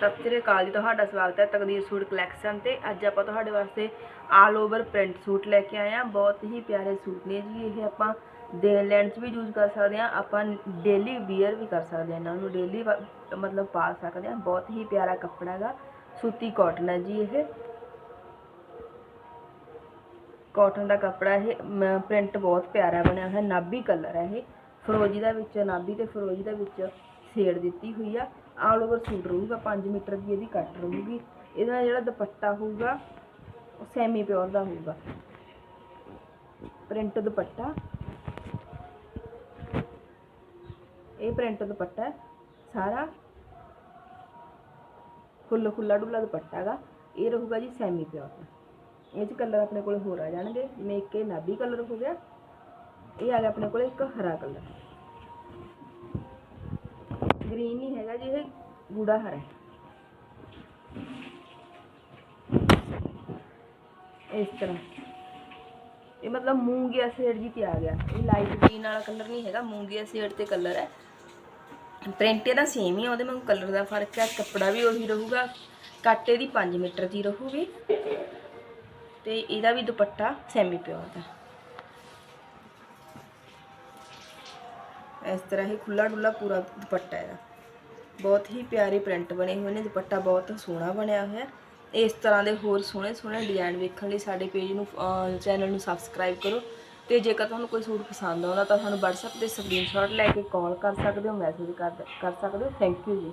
ਸਤਿ ਸ੍ਰੀ ਅਕਾਲ ਜੀ, ਤੁਹਾਡਾ ਸਵਾਗਤ ਹੈ ਤਕਦੀਰ ਸੂਟ ਕਲੈਕਸ਼ਨ ਤੇ। ਅੱਜ ਆਪਾਂ ਤੁਹਾਡੇ ਵਾਸਤੇ ਆਲ ਓਵਰ ਪ੍ਰਿੰਟ ਸੂਟ ਲੈ ਕੇ ਆਏ ਆ ਬਹੁਤ ਹੀ ਪਿਆਰੇ ਸੂਟ ਨੇ ਜੀ, ਇਹ ਆਪਾਂ ਦੇਨ ਲੈਣ 'ਚ ਵੀ ਯੂਜ਼ ਕਰ ਸਕਦੇ ਆ ਆਪਾਂ ਡੇਲੀ ਵੀਅਰ ਵੀ ਕਰ ਸਕਦੇ ਆ ਇਹਨਾਂ ਨੂੰ ਡੇਲੀ ਮਤਲਬ ਪਾ ਸਕਦੇ ਆ ਬਹੁਤ ਹੀ ਪਿਆਰਾ ਕੱਪੜਾ ਹੈਗਾ, ਸੂਤੀ ਕਾਟਨ ਹੈ ਜੀ ਇਹ। ਕਾਟਨ ਦਾ ਕੱਪੜਾ ਇਹ ਪ੍ਰਿੰਟ ਬਹੁਤ ਪਿਆਰਾ ਬਣਿਆ ਹੋਇਆ, ਨਾਭੀ ਕਲਰ ਹੈ ਇਹ। ਫਰੋਜੀ ਦਾ ਵਿੱਚ, ਨਾਭੀ ਤੇ ਫਰੋਜੀ ਦਾ ਵਿੱਚ ਸ਼ੇਡ ਦਿੱਤੀ ਹੋਈ ਆ। ਆਲ ਓਵਰ ਸੂਟ ਰਹੂਗਾ 5 ਮੀਟਰ ਦੀ ਇਹਦੀ ਕੱਟ ਰਹੂਗੀ। ਇਹਦਾ ਜਿਹੜਾ ਦੁਪੱਟਾ ਹੋਊਗਾ, ਉਹ ਸੈਮੀ ਪਿਓਰ ਦਾ ਹੋਊਗਾ। ਪ੍ਰਿੰਟ ਦੁਪੱਟਾ। ਇਹ ਪ੍ਰਿੰਟ ਦੁਪੱਟਾ ਸਾਰਾ। ਖੁੱਲਾ ਖੁੱਲਾ ਡੁੱਲਾ ਦੁਪੱਟਾ ਹੈਗਾ, ਇਹ ਰਹੂਗਾ ਜੀ ਸੈਮੀ ਪਿਓਰ ਦਾ। ਇਹ ਚ ਕਲਰ ਆਪਣੇ ਕੋਲ ਹੋਰ ਆ ਜਾਣਗੇ ਮੇਕ ਕੇ ਨਾਭੀ ਕਲਰ ਹੋ ਗਿਆ, ਇਹ ਆ ਗਿਆ ਆਪਣੇ ਕੋਲ ਇੱਕ ਹਰਾ ਕਲਰ ਗੂੜਾ ਹਰਾ ਇਸ ਤਰ੍ਹਾਂ। ਇਹ ਮਤਲਬ ਮੂੰਗੀਆ ਸ਼ੇਡ ਜੀ ਤੇ ਆ ਗਿਆ। ਇਹ ਲਾਈਟ ਗ੍ਰੀਨ ਵਾਲਾ ਕਲਰ ਨਹੀਂ ਹੈਗਾ, ਮੂੰਗੀਆ ਸ਼ੇਡ ਤੇ ਕਲਰ ਹੈ। ਪ੍ਰਿੰਟ ਇਹਦਾ ਸੇਮ ਹੀ ਆ, ਉਹਦੇ ਵਾਂਗੂ ਕਲਰ ਦਾ ਫ਼ਰਕ ਹੈ। ਕੱਪੜਾ ਵੀ ਉਹੀ ਰਹੂਗਾ, ਕੱਟ ਦੀ 5 ਮੀਟਰ ਦੀ ਰਹੂਗੀ। ਤੇ ਇਹਦਾ ਵੀ ਦੁਪੱਟਾ ਸੈਮੀ ਪਿਓਰ ਦਾ। ਇਸ ਤਰ੍ਹਾਂ ਹੀ ਖੁੱਲਾ ਡੁੱਲਾ ਪੂਰਾ ਦੁਪੱਟਾ ਇਹਦਾ। ਬਹੁਤ ਹੀ ਪਿਆਰੇ ਪ੍ਰਿੰਟ ਬਣੇ ਹੋਏ ਨੇ, ਦੁਪੱਟਾ ਬਹੁਤ ਸੋਹਣਾ ਬਣਿਆ ਹੋਇਆ। ਇਸ ਤਰ੍ਹਾਂ ਦੇ ਹੋਰ ਸੋਹਣੇ ਸੋਹਣੇ ਡਿਜ਼ਾਈਨ ਵੇਖਣ ਲਈ ਸਾਡੇ ਪੇਜ ਨੂੰ ਚੈਨਲ ਨੂੰ ਸਬਸਕ੍ਰਾਈਬ ਕਰੋ। ਤੇ ਜੇਕਰ ਤੁਹਾਨੂੰ ਕੋਈ ਸੂਟ ਪਸੰਦ ਆਉਂਦਾ ਤਾਂ ਤੁਹਾਨੂੰ WhatsApp ਤੇ ਸਕਰੀਨਸ਼ਾਟ ਲੈ ਕੇ ਕਾਲ ਕਰ ਸਕਦੇ ਹੋ ਮੈਸੇਜ ਕਰ ਕਰ ਸਕਦੇ ਹੋ। ਥੈਂਕ ਯੂ ਜੀ।